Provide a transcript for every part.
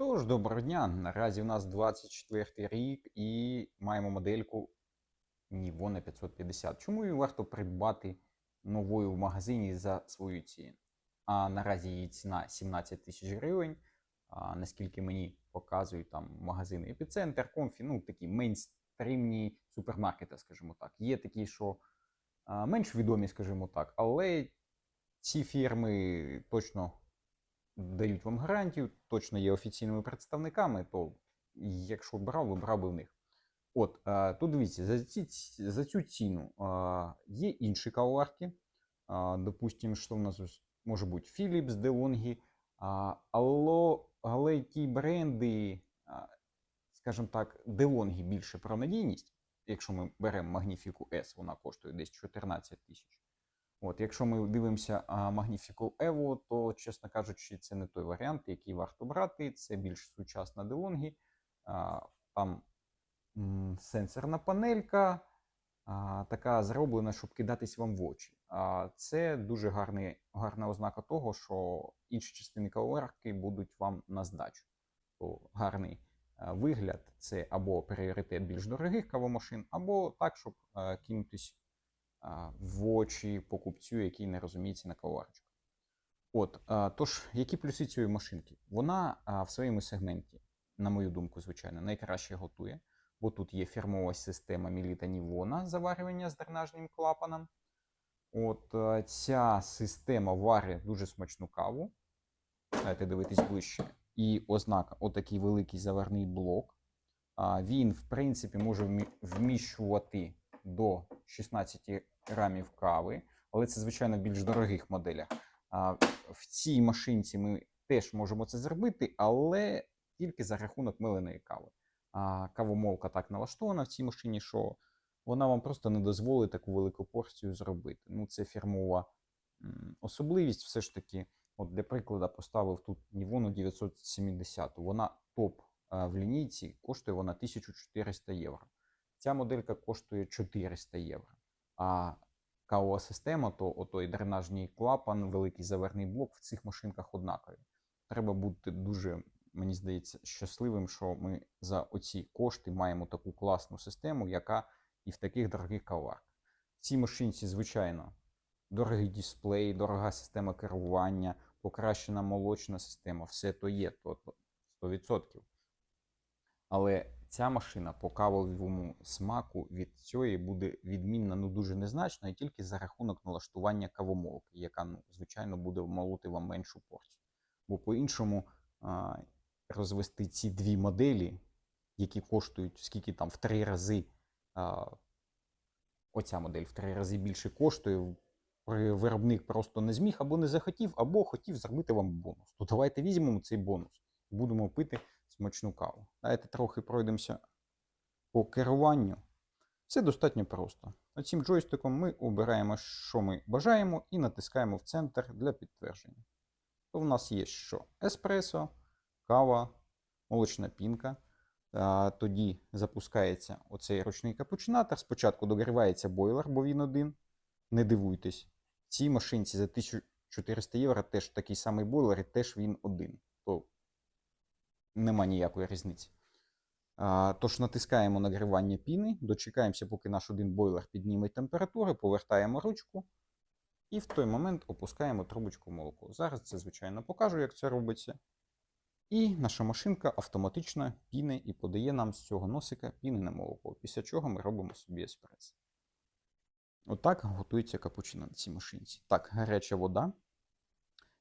Тож, доброго дня. Наразі у нас 24 рік і маємо модельку Nivona 550. Чому її варто придбати новою в магазині за свою ціну? А наразі її ціна 17 тисяч гривень. А, наскільки мені показують там магазини Епіцентр, Комфі, ну такі мейнстрімні супермаркети, скажімо так. Є такі, що а, менш відомі, скажімо так, але ці фірми точно дають вам гарантію, точно є офіційними представниками, то якщо брав, вибрав би в них. От, а, тут дивіться, за, ці, за цю ціну а, є інші кавоварки. А, допустим, що в нас може бути Philips, DeLonghi, але, але ті бренди, скажімо так, DeLonghi більше про надійність. Якщо ми беремо Magnifico S, вона коштує десь 14 тисяч. От, якщо ми дивимося Magnifico Evo, то, чесно кажучи, це не той варіант, який варто брати. Це більш сучасна DeLonghi. Там сенсорна панелька, така зроблена, щоб кидатись вам в очі. А, Це дуже гарний, гарна ознака того, що інші частини кавоварки будуть вам на здачу. То гарний вигляд це або пріоритет більш дорогих кавомашин, або так, щоб кинутись в очі покупцю, який не розуміється на кавоварочках. От, тож, які плюси цієї машинки? Вона в своєму сегменті, на мою думку, звичайно, найкраще готує, бо тут є фірмова система Міліта Нівона заварювання з дренажним клапаном. От ця система варить дуже смачну каву. Давайте дивитись ближче. І ознака, отакий великий заварний блок. Він, в принципі, може вміщувати до 16 грамів кави, але це, звичайно, в більш дорогих моделях. В цій машинці ми теж можемо це зробити, але тільки за рахунок миленої кави. А, Кавомолка так налаштована в цій машині, що вона вам просто не дозволить таку велику порцію зробити. Ну, це фірмова особливість. Все ж таки, от для прикладу, поставив тут Nivonu 970. Вона топ в лінійці, коштує вона 1400 євро. Ця моделька коштує 400 євро. А кавова система, то отой дренажний клапан, великий заверний блок в цих машинках однакові. Треба бути дуже, мені здається, щасливим, що ми за оці кошти маємо таку класну систему, яка і в таких дорогих кавоварках. В цій машинці, звичайно, дорогий дисплей, дорога система керування, покращена молочна система, все то є, то 100%. Але ця машина по кавовому смаку від цієї буде відмінна ну дуже незначно і тільки за рахунок налаштування кавомолки, яка, ну, звичайно, буде молоти вам меншу порцію. Бо по-іншому розвести ці дві моделі, які коштують скільки там в три рази. А, оця модель в три рази більше коштує. Виробник просто не зміг або не захотів, або хотів зробити вам бонус. То давайте візьмемо цей бонус будемо пити смачну каву. Давайте трохи пройдемося по керуванню. Все достатньо просто. Оцим джойстиком ми обираємо, що ми бажаємо, і натискаємо в центр для підтвердження. То в нас є що? Еспресо, кава, молочна пінка. Тоді запускається оцей ручний капучинатор. Спочатку догрівається бойлер, бо він один. Не дивуйтесь. В цій машинці за 1400 євро теж такий самий бойлер, і теж він один. То нема ніякої різниці. Тож натискаємо нагрівання піни, дочекаємося, поки наш один бойлер підніме температуру, повертаємо ручку і в той момент опускаємо трубочку молоко. Зараз це, звичайно, покажу, як це робиться. І наша машинка автоматично піне і подає нам з цього носика пінене молоко, після чого ми робимо собі еспресо. Отак готується капучино на цій машинці. Так, гаряча вода.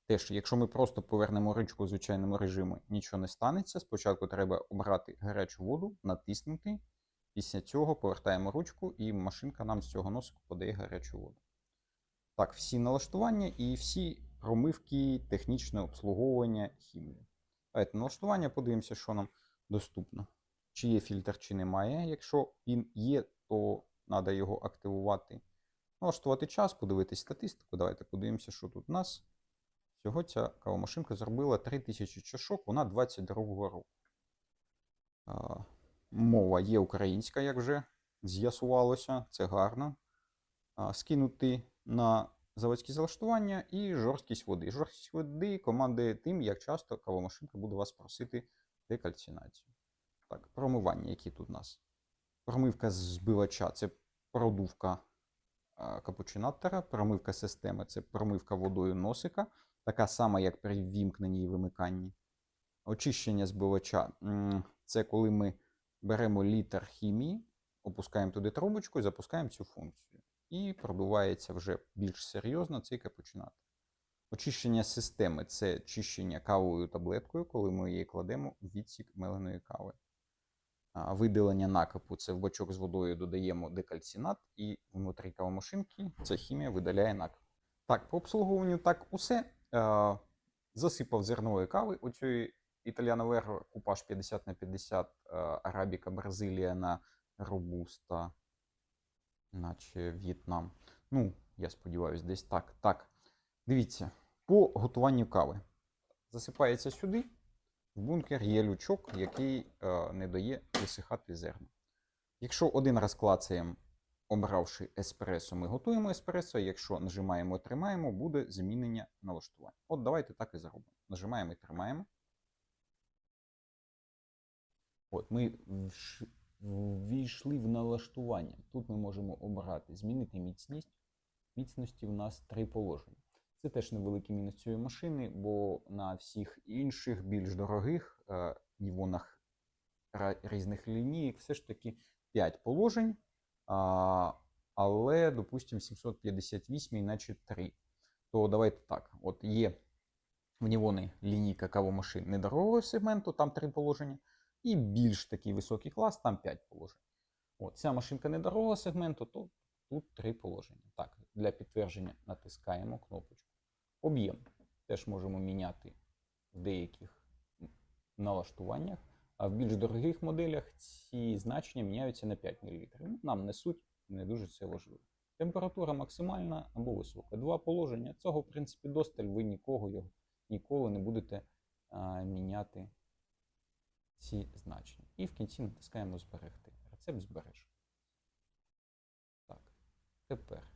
Теж, якщо ми просто повернемо ручку в звичайному режимі, нічого не станеться. Спочатку треба обрати гарячу воду, натиснути. Після цього повертаємо ручку, і машинка нам з цього носику подає гарячу воду. Так, всі налаштування і всі промивки, технічне обслуговування, хімію. Давайте налаштування, подивимося, що нам доступно. Чи є фільтр, чи немає. Якщо він є, то треба його активувати. Налаштувати час, подивитись статистику. Давайте подивимося, що тут у нас. Всього ця кавомашинка зробила 3000 чашок, вона 22-го року. Мова є українська, як вже з'ясувалося, це гарно. Скинути на заводські залаштування і жорсткість води. Жорсткість води командує тим, як часто кавомашинка буде вас просити декальцинацію. Так, промивання, які тут у нас. Промивка збивача це продувка капучинатора, промивка системи це промивка водою носика, така сама, як при ввімкненні і вимиканні. Очищення збивача це коли ми беремо літр хімії, опускаємо туди трубочку і запускаємо цю функцію. І продувається вже більш серйозно цей капучинатор. Очищення системи це чищення кавовою таблеткою, коли ми її кладемо в відсік меленої кави. Видалення накипу це в бачок з водою додаємо декальцинат, і внутрі кавомашинки ця хімія видаляє накип. Так, по обслуговуванню так усе. Е, Засипав зернової кави оцієї Італіано Веро купаж 50 на 50 е, Арабіка Бразилія на Робуста, наче В'єтнам. Ну, я сподіваюся, десь так. Так. Дивіться, по готуванню кави. Засипається сюди. В бункер є лючок, який е, не дає висихати зерна. Якщо один раз клацаємо, обравши еспресо, ми готуємо еспресо. Якщо нажимаємо тримаємо, буде змінення налаштування. От давайте так і зробимо. Нажимаємо і тримаємо. От ми ввійшли в налаштування. Тут ми можемо обрати змінити міцність. Міцності в нас три положення. Це теж невеликий мінус цієї машини, бо на всіх інших більш дорогих е, нівонах різних лінійок все ж таки 5 положень. Але, допустимо, 758 іначе 3. То давайте так: от є в Нівони лінійка кавомашин недорогого сегменту, там 3 положення, і більш такий високий клас, там 5 положень. От, ця машинка недорогого сегменту, то тут 3 положення. Так, для підтвердження натискаємо кнопочку. Об'єм теж можемо міняти в деяких налаштуваннях, а в більш дорогих моделях ці значення міняються на 5 мл. Ну, Нам не суть, не дуже це важливо. Температура максимальна або висока. Два положення. Цього, в принципі, досталь, ви нікого його ніколи не будете а, міняти ці значення. І в кінці натискаємо зберегти. Рецепт збереш. Так. Тепер.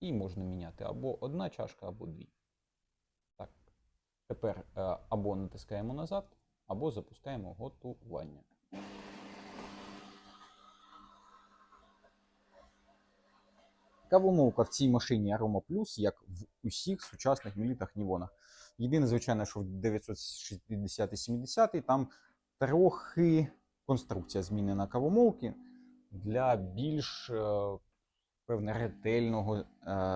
І можна міняти або одна чашка, або дві. Так. Тепер е, або натискаємо назад, або запускаємо готування. Кавомолка в цій машині Aroma Plus, як в усіх сучасних мілітах Нівонах. Єдине, звичайно, що в 960-70 там трохи конструкція змінена кавомолки для більш е, певне ретельного е,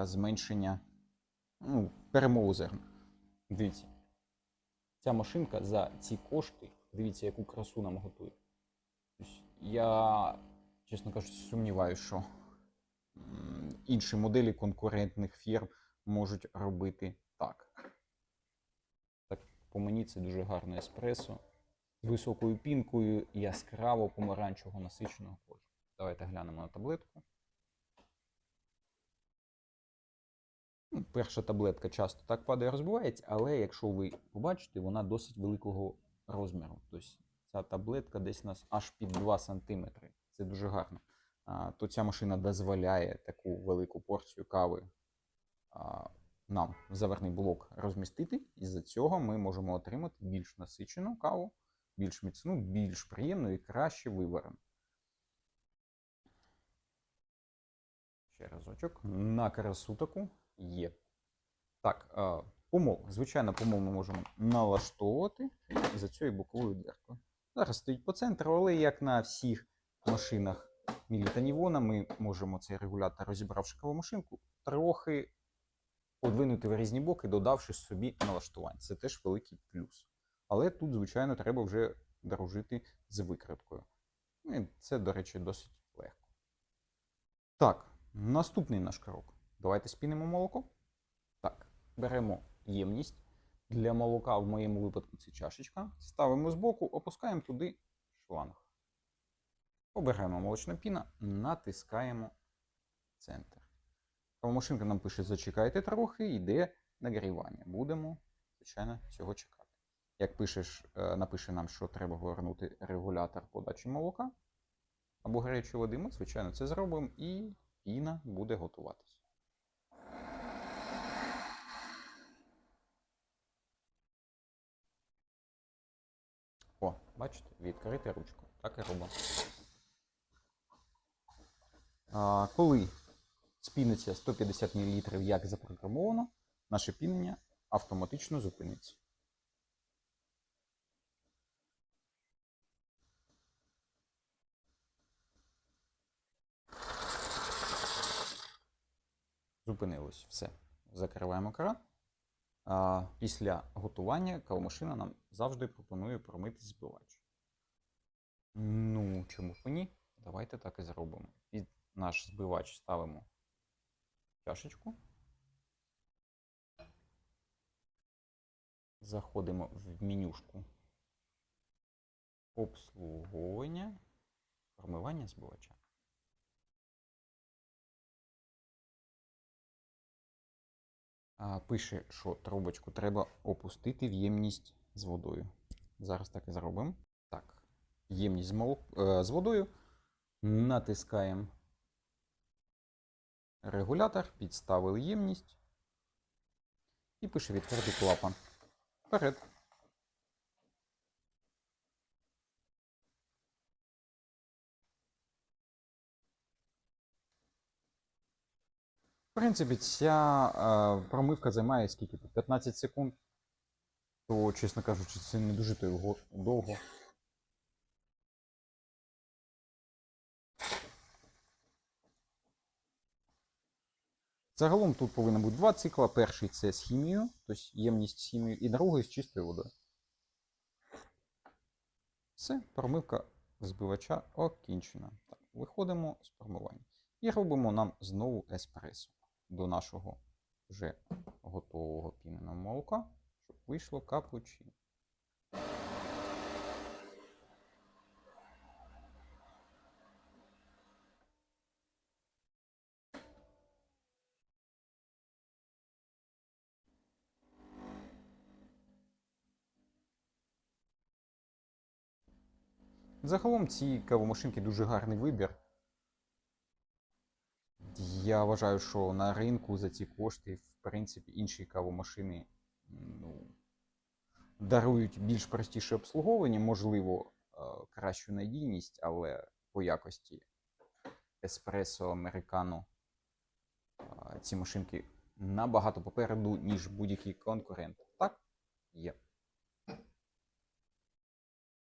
зменшення ну, перемову зерна. Дивіться, ця машинка за ці кошти, дивіться, яку красу нам готує. Я, чесно кажучи, сумніваюся, що інші моделі конкурентних фірм можуть робити так. Так, по мені це дуже гарне еспресо з високою пінкою, яскраво помаранчевого насиченого кольору. Давайте глянемо на таблетку. Перша таблетка часто так падає, розбивається, але якщо ви побачите, вона досить великого розміру. Тобто ця таблетка десь у нас аж під 2 см. Це дуже гарно. А, то ця машина дозволяє таку велику порцію кави а, нам в заверний блок розмістити. І з-за цього ми можемо отримати більш насичену каву, більш міцну, більш приємну і краще виварену. Ще разочок. На красу таку є. Так, помол. Звичайно, помол ми можемо налаштовувати за цією боковою дверкою. Зараз стоїть по центру, але як на всіх машинах Нівона, ми можемо цей регулятор, розібравши кавомашинку, трохи подвинути в різні боки, додавши собі налаштування. Це теж великий плюс. Але тут, звичайно, треба вже дружити з викриткою. Ну, Це, до речі, досить легко. Так, наступний наш крок. Давайте спінимо молоко. Так, беремо ємність. Для молока в моєму випадку це чашечка. Ставимо збоку, опускаємо туди шланг. Обираємо молочна піна, натискаємо центр. Кавомашинка нам пише: зачекайте трохи, йде нагрівання. Будемо, звичайно, цього чекати. Як пишеш, е, напише нам, що треба повернути регулятор подачі молока або гарячої води, ми, звичайно, це зробимо і піна буде готуватися. О, Бачите, відкрити ручку. Так і робимо. А, коли спіниться 150 мл, як запрограмовано, наше пінення автоматично зупиниться. Зупинилось. Все. Закриваємо кран. Після готування кавомашина нам завжди пропонує промити збивач. Ну, чому б ні? Давайте так і зробимо. Під наш збивач ставимо чашечку. Заходимо в менюшку обслуговування, промивання збивача. Пише, що трубочку треба опустити в ємність з водою. Зараз так і зробимо. Так, ємність з, мол... е, з водою. Натискаємо регулятор, підставили ємність. І пише відкритий клапан. Вперед. Принципі, ця промивка займає скільки тут? 15 секунд. То, чесно кажучи, це не дуже довго. Загалом тут повинно бути два цикла. Перший це з хімією, тобто ємність з хімією, і другий з чистою водою. Все, промивка збивача окінчена. Так, виходимо з промивання. І робимо нам знову еспресо до нашого вже готового піненого молока, щоб вийшло капучино. Загалом ці кавомашинки дуже гарний вибір. Я вважаю, що на ринку за ці кошти, в принципі, інші кавомашини ну, дарують більш простіше обслуговування, можливо, е, кращу надійність, але по якості еспресо, американо е, ці машинки набагато попереду, ніж будь-який конкурент. Так? Є.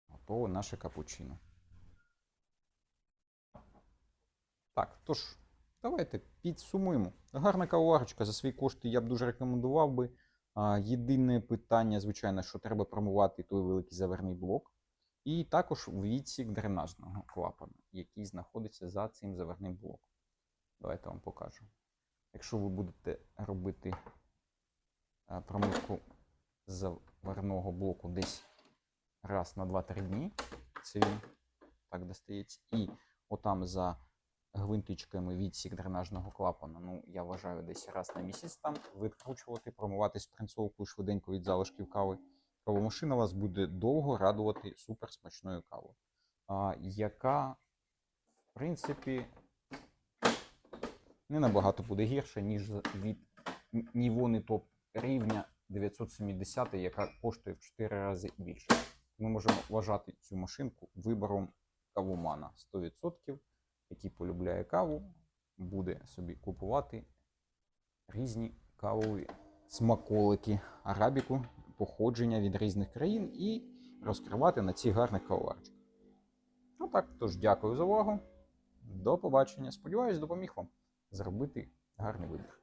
Готове наше капучино. Так, тож, давайте підсумуємо. Гарна кавоварочка за свої кошти я б дуже рекомендував би. Єдине питання, звичайно, що треба промивати той великий заверний блок. І також відсік дренажного клапана, який знаходиться за цим заверним блоком. Давайте вам покажу. Якщо ви будете робити промивку заверного блоку десь раз на 2-3 дні, це він так достається. І отам за гвинтичками відсік дренажного клапана, ну, я вважаю, десь раз на місяць там відкручувати, промивати спринцовкою швиденько від залишків кави. Кавомашина вас буде довго радувати супер смачною кавою, а, яка, в принципі, не набагато буде гірша, ніж від Нівони топ рівня 970, яка коштує в 4 рази більше. Ми можемо вважати цю машинку вибором кавомана 100%, який полюбляє каву, буде собі купувати різні кавові смаколики, арабіку, походження від різних країн і розкривати на цих гарних кавоварчиках. Ну так, тож дякую за увагу. До побачення. Сподіваюсь, допоміг вам зробити гарний вибір.